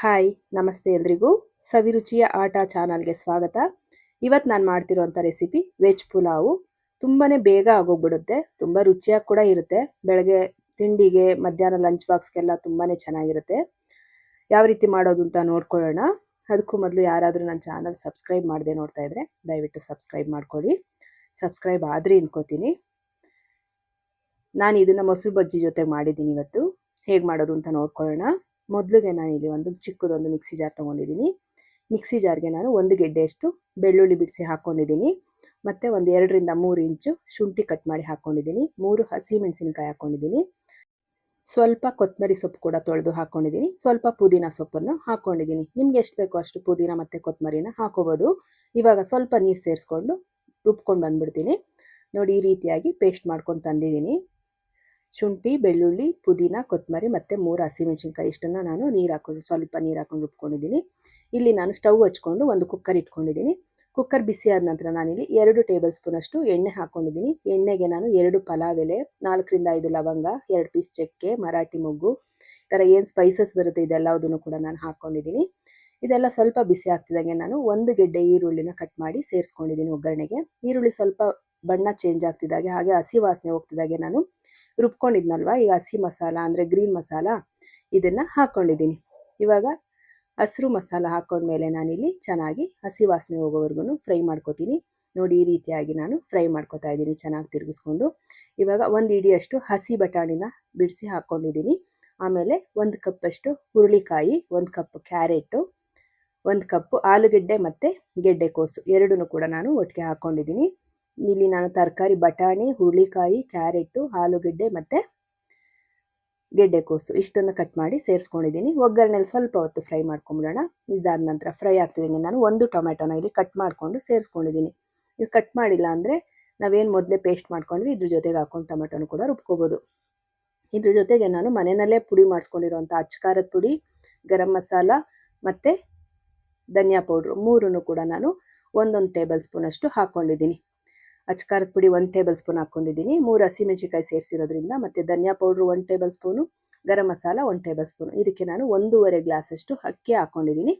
Hi, ನಮಸ್ತೆ ಎಲ್ರಿಗೂ. ಸವಿರುಚಿಯ ಆಟ ಚಾನಲ್ಗೆ ಸ್ವಾಗತ. ಇವತ್ತು ನಾನು ಮಾಡ್ತಿರೋಂಥ ರೆಸಿಪಿ ವೆಜ್ ಪುಲಾವು. ತುಂಬಾ ಬೇಗ ಆಗೋಗ್ಬಿಡುತ್ತೆ, ತುಂಬ ರುಚಿಯಾಗಿ ಕೂಡ ಇರುತ್ತೆ. ಬೆಳಗ್ಗೆ ತಿಂಡಿಗೆ, ಮಧ್ಯಾಹ್ನ ಲಂಚ್ ಬಾಕ್ಸ್ಗೆಲ್ಲ ತುಂಬಾ ಚೆನ್ನಾಗಿರುತ್ತೆ. ಯಾವ ರೀತಿ ಮಾಡೋದು ಅಂತ ನೋಡ್ಕೊಳ್ಳೋಣ. ಅದಕ್ಕೂ ಮೊದಲು ಯಾರಾದರೂ ನನ್ನ ಚಾನಲ್ ಸಬ್ಸ್ಕ್ರೈಬ್ ಮಾಡದೆ ನೋಡ್ತಾ ಇದ್ರೆ ದಯವಿಟ್ಟು ಸಬ್ಸ್ಕ್ರೈಬ್ ಮಾಡ್ಕೊಳ್ಳಿ. ಸಬ್ಸ್ಕ್ರೈಬ್ ಆದರೆ ಇನ್ಕೋತೀನಿ ನಾನು ಇದನ್ನು ಮೊಸರು ಬಜ್ಜಿ ಜೊತೆ ಮಾಡಿದ್ದೀನಿ ಇವತ್ತು. ಹೇಗೆ ಮಾಡೋದು ಅಂತ ನೋಡ್ಕೊಳ್ಳೋಣ. ಮೊದಲಿಗೆ ನಾನು ಇಲ್ಲಿ ಒಂದು ಚಿಕ್ಕದೊಂದು ಮಿಕ್ಸಿ ಜಾರ್ ತೊಗೊಂಡಿದ್ದೀನಿ. ಮಿಕ್ಸಿ ಜಾರ್ಗೆ ನಾನು ಒಂದು ಗೆಡ್ಡೆಯಷ್ಟು ಬೆಳ್ಳುಳ್ಳಿ ಬಿಡಿಸಿ ಹಾಕ್ಕೊಂಡಿದ್ದೀನಿ ಮತ್ತು ಒಂದು ಎರಡರಿಂದ ಮೂರು ಇಂಚು ಶುಂಠಿ ಕಟ್ ಮಾಡಿ ಹಾಕ್ಕೊಂಡಿದ್ದೀನಿ ಮೂರು ಹಸಿ ಮೆಣಸಿನಕಾಯಿ ಹಾಕ್ಕೊಂಡಿದ್ದೀನಿ ಸ್ವಲ್ಪ ಕೊತ್ತಂಬರಿ ಸೊಪ್ಪು ಕೂಡ ತೊಳೆದು ಹಾಕ್ಕೊಂಡಿದ್ದೀನಿ ಸ್ವಲ್ಪ ಪುದೀನ ಸೊಪ್ಪನ್ನು ಹಾಕ್ಕೊಂಡಿದ್ದೀನಿ ನಿಮ್ಗೆ ಎಷ್ಟು ಬೇಕೋ ಅಷ್ಟು ಪುದೀನ ಮತ್ತು ಕೊತ್ತಂಬರಿನ ಹಾಕೋಬೋದು. ಇವಾಗ ಸ್ವಲ್ಪ ನೀರು ಸೇರಿಸ್ಕೊಂಡು ರುಬ್ಕೊಂಡು ಬಂದುಬಿಡ್ತೀನಿ. ನೋಡಿ ಈ ರೀತಿಯಾಗಿ ಪೇಸ್ಟ್ ಮಾಡ್ಕೊಂಡು ತಂದಿದ್ದೀನಿ. ಶುಂಠಿ, ಬೆಳ್ಳುಳ್ಳಿ, ಪುದೀನ, ಕೊತ್ತಂಬರಿ ಮತ್ತು ಮೂರು ಹಸಿಮೆಣ್ಸಿನ್ಕಾಯಿ ಇಷ್ಟನ್ನು ನಾನು ನೀರು ಹಾಕೊಂಡು ಸ್ವಲ್ಪ ನೀರು ಹಾಕೊಂಡು ರುಬ್ಕೊಂಡಿದ್ದೀನಿ. ಇಲ್ಲಿ ನಾನು ಸ್ಟವ್ ಹಚ್ಕೊಂಡು ಒಂದು ಕುಕ್ಕರ್ ಇಟ್ಕೊಂಡಿದ್ದೀನಿ. ಕುಕ್ಕರ್ ಬಿಸಿ ಆದ ನಂತರ ನಾನಿಲ್ಲಿ ಎರಡು ಟೇಬಲ್ ಸ್ಪೂನಷ್ಟು ಎಣ್ಣೆ ಹಾಕ್ಕೊಂಡಿದ್ದೀನಿ ಎಣ್ಣೆಗೆ ನಾನು ಎರಡು ಪಲಾವ್ ಎಲೆ ನಾಲ್ಕರಿಂದ ಐದು ಲವಂಗ, ಎರಡು ಪೀಸ್ ಚಕ್ಕೆ, ಮರಾಠಿ ಮೊಗ್ಗು, ಈ ಥರ ಏನು ಸ್ಪೈಸಸ್ ಬರುತ್ತೆ ಇದೆಲ್ಲದನ್ನು ಕೂಡ ನಾನು ಹಾಕ್ಕೊಂಡಿದ್ದೀನಿ ಇದೆಲ್ಲ ಸ್ವಲ್ಪ ಬಿಸಿ ಆಗ್ತಿದ್ದಂಗೆ ನಾನು ಒಂದು ಗೆಡ್ಡೆ ಈರುಳ್ಳಿನ ಕಟ್ ಮಾಡಿ ಸೇರಿಸ್ಕೊಂಡಿದ್ದೀನಿ ಒಗ್ಗರಣೆಗೆ. ಈರುಳ್ಳಿ ಸ್ವಲ್ಪ ಬಣ್ಣ ಚೇಂಜ್ ಆಗ್ತಿದ್ದಾಗೆ, ಹಾಗೆ ಹಸಿ ವಾಸನೆ ಹೋಗ್ತಿದ್ದಾಗೆ ನಾನು ರುಬ್ಕೊಂಡಿದ್ನಲ್ವ? ಈಗ ಹಸಿ ಮಸಾಲ ಅಂದರೆ ಗ್ರೀನ್ ಮಸಾಲ? ಇದನ್ನು ಹಾಕ್ಕೊಂಡಿದ್ದೀನಿ ಇವಾಗ ಹಸಿರು ಮಸಾಲ ಹಾಕ್ಕೊಂಡ್ಮೇಲೆ ನಾನಿಲ್ಲಿ ಚೆನ್ನಾಗಿ ಹಸಿ ವಾಸನೆ ಹೋಗೋವರೆಗೂ ಫ್ರೈ ಮಾಡ್ಕೊತೀನಿ. ನೋಡಿ, ಈ ರೀತಿಯಾಗಿ ನಾನು ಫ್ರೈ ಮಾಡ್ಕೊತಾ ಇದ್ದೀನಿ ಚೆನ್ನಾಗಿ ತಿರುಗಿಸ್ಕೊಂಡು. ಇವಾಗ ಒಂದು ಇಡಿಯಷ್ಟು ಹಸಿ ಬಟಾಣಿನ ಬಿಡಿಸಿ ಹಾಕ್ಕೊಂಡಿದ್ದೀನಿ ಆಮೇಲೆ ಒಂದು ಕಪ್ಪಷ್ಟು ಹುರುಳಿಕಾಯಿ, ಒಂದು ಕಪ್ ಕ್ಯಾರೆಟು, ಒಂದು ಕಪ್ ಆಲೂಗೆಡ್ಡೆ ಮತ್ತು ಗೆಡ್ಡೆಕೋಸು ಎರಡೂ ಕೂಡ ನಾನು ಒಟ್ಟಿಗೆ ಹಾಕ್ಕೊಂಡಿದ್ದೀನಿ ಇಲ್ಲಿ ನಾನು ತರಕಾರಿ, ಬಟಾಣಿ, ಹುರುಳಿಕಾಯಿ, ಕ್ಯಾರೆಟು, ಆಲೂಗೆಡ್ಡೆ ಮತ್ತು ಗೆಡ್ಡೆಕೋಸು ಇಷ್ಟನ್ನು ಕಟ್ ಮಾಡಿ ಸೇರಿಸ್ಕೊಂಡಿದ್ದೀನಿ. ಒಗ್ಗರಣೆಲಿ ಸ್ವಲ್ಪ ಹೊತ್ತು ಫ್ರೈ ಮಾಡ್ಕೊಂಬಿಡೋಣ. ಇದಾದ ನಂತರ ಫ್ರೈ ಆಗ್ತಿದ್ದೀನಿ ನಾನು. ಒಂದು ಟೊಮೆಟೊನ ಇಲ್ಲಿ ಕಟ್ ಮಾಡಿಕೊಂಡು ಸೇರಿಸ್ಕೊಂಡಿದ್ದೀನಿ. ನೀವು ಕಟ್ ಮಾಡಿಲ್ಲ ಅಂದರೆ ನಾವೇನು ಮೊದಲೇ ಪೇಸ್ಟ್ ಮಾಡ್ಕೊಂಡ್ವಿ, ಇದ್ರ ಜೊತೆಗೆ ಹಾಕೊಂಡು ಟೊಮೆಟೊನು ಕೂಡ ರುಬ್ಕೋಬೋದು. ಇದ್ರ ಜೊತೆಗೆ ನಾನು ಮನೆಯಲ್ಲೇ ಪುಡಿ ಮಾಡಿಸ್ಕೊಂಡಿರೋಂಥ ಅಚ್ಕಾರದ ಪುಡಿ, ಗರಂ ಮಸಾಲ ಮತ್ತು ಧನಿಯಾ ಪೌಡ್ರು ಮೂರನ್ನು ಕೂಡ ನಾನು ಒಂದೊಂದು ಟೇಬಲ್ ಸ್ಪೂನಷ್ಟು ಹಾಕ್ಕೊಂಡಿದ್ದೀನಿ ಅಚ್ಕಾರದ ಪುಡಿ ಒಂದು ಟೇಬಲ್ ಸ್ಪೂನ್ ಹಾಕ್ಕೊಂಡಿದ್ದೀನಿ. ಮೂರು ಹಸಿಮೆಣ್ಸಿಕಾಯಿ ಸೇರಿಸಿರೋದ್ರಿಂದ ಮತ್ತು ಧನಿಯಾ ಪೌಡ್ರು ಒಂದು ಟೇಬಲ್ ಸ್ಪೂನು ಗರಂ ಮಸಾಲ ಒಂದು ಟೇಬಲ್ ಸ್ಪೂನು ಇದಕ್ಕೆ ನಾನು ಒಂದೂವರೆ ಗ್ಲಾಸಷ್ಟು ಅಕ್ಕಿ ಹಾಕ್ಕೊಂಡಿದ್ದೀನಿ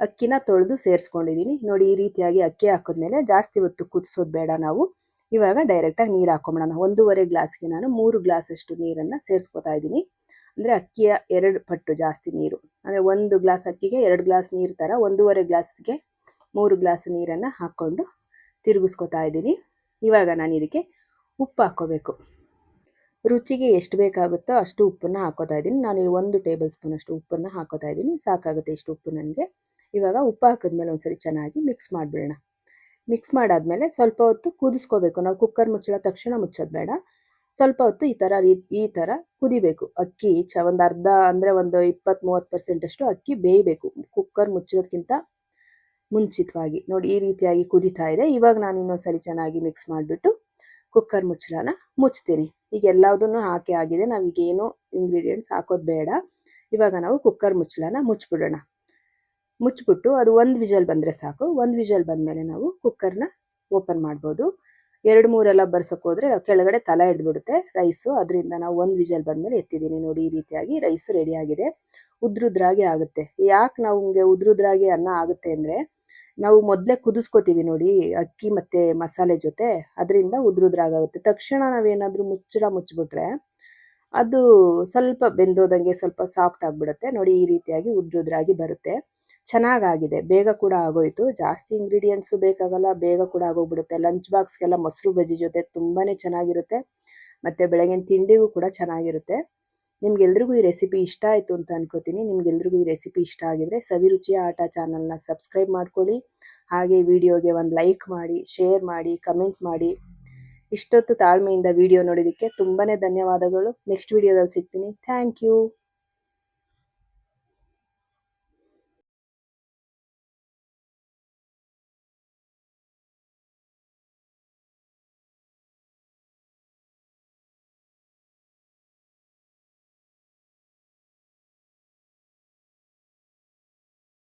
ಅಕ್ಕಿನ ತೊಳೆದು ಸೇರಿಸ್ಕೊಂಡಿದ್ದೀನಿ. ನೋಡಿ, ಈ ರೀತಿಯಾಗಿ ಅಕ್ಕಿ ಹಾಕಿದ್ಮೇಲೆ ಜಾಸ್ತಿ ಹೊತ್ತು ಕುದಿಸೋದು ಬೇಡ ನಾವು. ಇವಾಗ ಡೈರೆಕ್ಟಾಗಿ ನೀರು ಹಾಕೊಂಬಿಡೋಣ ಒಂದೂವರೆ ಗ್ಲಾಸ್ಗೆ ನಾನು ಮೂರು ಗ್ಲಾಸಷ್ಟು ನೀರನ್ನು ಸೇರಿಸ್ಕೊತಾ ಇದ್ದೀನಿ. ಅಂದರೆ ಅಕ್ಕಿಯ ಎರಡು ಪಟ್ಟು ಜಾಸ್ತಿ ನೀರು. ಅಂದರೆ ಒಂದು ಗ್ಲಾಸ್ ಅಕ್ಕಿಗೆ ಎರಡು ಗ್ಲಾಸ್ ನೀರು ಥರ ಒಂದೂವರೆ ಗ್ಲಾಸ್ಗೆ ಮೂರು ಗ್ಲಾಸ್ ನೀರನ್ನು ಹಾಕ್ಕೊಂಡು ತಿರುಗಿಸ್ಕೊತಾ ಇದ್ದೀನಿ. ಇವಾಗ ನಾನು ಇದಕ್ಕೆ ಉಪ್ಪು ಹಾಕ್ಕೋಬೇಕು. ರುಚಿಗೆ ಎಷ್ಟು ಬೇಕಾಗುತ್ತೋ ಅಷ್ಟು ಉಪ್ಪನ್ನು ಹಾಕೋತಾ ಇದ್ದೀನಿ. ನಾನು ಒಂದು ಟೇಬಲ್ ಸ್ಪೂನ್ ಅಷ್ಟು ಉಪ್ಪನ್ನು ಹಾಕೋತಾ ಇದ್ದೀನಿ. ಸಾಕಾಗುತ್ತೆ ಇಷ್ಟು ಉಪ್ಪು ನನಗೆ. ಇವಾಗ ಉಪ್ಪು ಹಾಕಿದ್ಮೇಲೆ ಒಂದ್ಸರಿ ಚೆನ್ನಾಗಿ ಮಿಕ್ಸ್ ಮಾಡಿಬಿಡೋಣ. ಮಿಕ್ಸ್ ಮಾಡಾದಮೇಲೆ ಸ್ವಲ್ಪ ಹೊತ್ತು ಕುದಿಸ್ಕೋಬೇಕು. ನಾವು ಕುಕ್ಕರ್ ಮುಚ್ಚಳ ತಕ್ಷಣ ಮುಚ್ಚೋದು ಬೇಡ. ಸ್ವಲ್ಪ ಹೊತ್ತು ಈ ಥರ ಈ ಥರ ಕುದಿಬೇಕು. ಅಕ್ಕಿ ಚ, ಒಂದು ಅರ್ಧ ಅಂದರೆ ಒಂದು ಇಪ್ಪತ್ತು ಮೂವತ್ತು ಪರ್ಸೆಂಟಷ್ಟು ಅಕ್ಕಿ ಬೇಯಬೇಕು. ಕುಕ್ಕರ್ ಮುಚ್ಚೋದಕ್ಕಿಂತ ಮುಂಚಿತವಾಗಿ. ನೋಡಿ, ಈ ರೀತಿಯಾಗಿ ಕುದಿತಾ ಇದೆ. ಇವಾಗ ನಾನು ಇನ್ನೊಂದ್ಸರಿ ಚೆನ್ನಾಗಿ ಮಿಕ್ಸ್ ಮಾಡಿಬಿಟ್ಟು ಕುಕ್ಕರ್ ಮುಚ್ಚಳನ ಮುಚ್ತೀನಿ. ಈಗ ಎಲ್ಲದನ್ನು ಹಾಕಿ ಆಗಿದೆ. ನಾವೀಗೇನು ಇಂಗ್ರೀಡಿಯೆಂಟ್ಸ್ ಹಾಕೋದು ಬೇಡ. ಇವಾಗ ನಾವು ಕುಕ್ಕರ್ ಮುಚ್ಚಳನ ಮುಚ್ಚಿಬಿಡೋಣ ಮುಚ್ಚಿಬಿಟ್ಟು ಅದು ಒಂದು ವಿಜಲ್ ಬಂದರೆ ಸಾಕು. ಒಂದು ವಿಜಲ್ ಬಂದಮೇಲೆ ನಾವು ಕುಕ್ಕರ್ನ ಓಪನ್ ಮಾಡ್ಬೋದು. ಎರಡು, ಮೂರೆಲ್ಲ ಬರ್ಸೋಕೆ ಹೋದರೆ ಕೆಳಗಡೆ ತಲೆ ಹಿಡ್ದುಬಿಡುತ್ತೆ ರೈಸು ಅದರಿಂದ ನಾವು ಒಂದು ವಿಜಲ್ ಬಂದಮೇಲೆ ಎತ್ತಿದ್ದೀನಿ ನೋಡಿ, ಈ ರೀತಿಯಾಗಿ ರೈಸ್ ರೆಡಿಯಾಗಿದೆ ಉದ್ರುದ್ರಾಗಿ ಆಗುತ್ತೆ. ಯಾಕೆ ನಾವು ಹಂಗೆ ಉದ್ರುದ್ರಾಗಿ ಅನ್ನ ಆಗುತ್ತೆ ಅಂದರೆ ನಾವು ಮೊದಲೇ ಕುದಿಸ್ಕೋತೀವಿ ನೋಡಿ ಅಕ್ಕಿ ಮತ್ತು ಮಸಾಲೆ ಜೊತೆ. ಅದರಿಂದ ಉದ್ರುದ್ರಾಗುತ್ತೆ ತಕ್ಷಣ ನಾವೇನಾದರೂ ಮುಚ್ಚಳ ಮುಚ್ಚಿಬಿಟ್ರೆ ಅದು ಸ್ವಲ್ಪ ಬೆಂದೋದಂಗೆ ಸ್ವಲ್ಪ ಸಾಫ್ಟ್ ಆಗಿಬಿಡುತ್ತೆ. ನೋಡಿ ಈ ರೀತಿಯಾಗಿ ಉದ್ರುದ್ರಾಗಿ ಬರುತ್ತೆ. ಚೆನ್ನಾಗಾಗಿದೆ. ಬೇಗ ಕೂಡ ಆಗೋಯ್ತು. ಜಾಸ್ತಿ ಇಂಗ್ರೀಡಿಯೆಂಟ್ಸು ಬೇಕಾಗಲ್ಲ. ಬೇಗ ಕೂಡ ಆಗೋಗ್ಬಿಡುತ್ತೆ. ಲಂಚ್ ಬಾಕ್ಸ್ಗೆಲ್ಲ ಮೊಸರು ಬಜ್ಜಿ ಜೊತೆ ತುಂಬಾ ಚೆನ್ನಾಗಿರುತ್ತೆ. ಮತ್ತು ಬೆಳಗಿನ ತಿಂಡಿಗೂ ಕೂಡ ಚೆನ್ನಾಗಿರುತ್ತೆ. ನಿಮ್ಗೆಲ್ರಿಗೂ ಈ ರೆಸಿಪಿ ಇಷ್ಟ ಆಯಿತು ಅಂತ ಅನ್ಕೋತೀನಿ. ನಿಮ್ಗೆಲ್ರಿಗೂ ಈ ರೆಸಿಪಿ ಇಷ್ಟ ಆಗಿದ್ರೆ ಸವಿರುಚಿಯ ಆಟ ಚಾನಲ್ನ ಸಬ್ಸ್ಕ್ರೈಬ್ ಮಾಡ್ಕೊಳ್ಳಿ. ಹಾಗೆ ವಿಡಿಯೋಗೆ ಒಂದು ಲೈಕ್ ಮಾಡಿ ಶೇರ್ ಮಾಡಿ ಕಮೆಂಟ್ ಮಾಡಿ. ಇಷ್ಟೊತ್ತು ತಾಳ್ಮೆಯಿಂದ ವಿಡಿಯೋ ನೋಡೋದಕ್ಕೆ ತುಂಬಾ ಧನ್ಯವಾದಗಳು. ನೆಕ್ಸ್ಟ್ ವಿಡಿಯೋದಲ್ಲಿ ಸಿಗ್ತೀನಿ. Thank you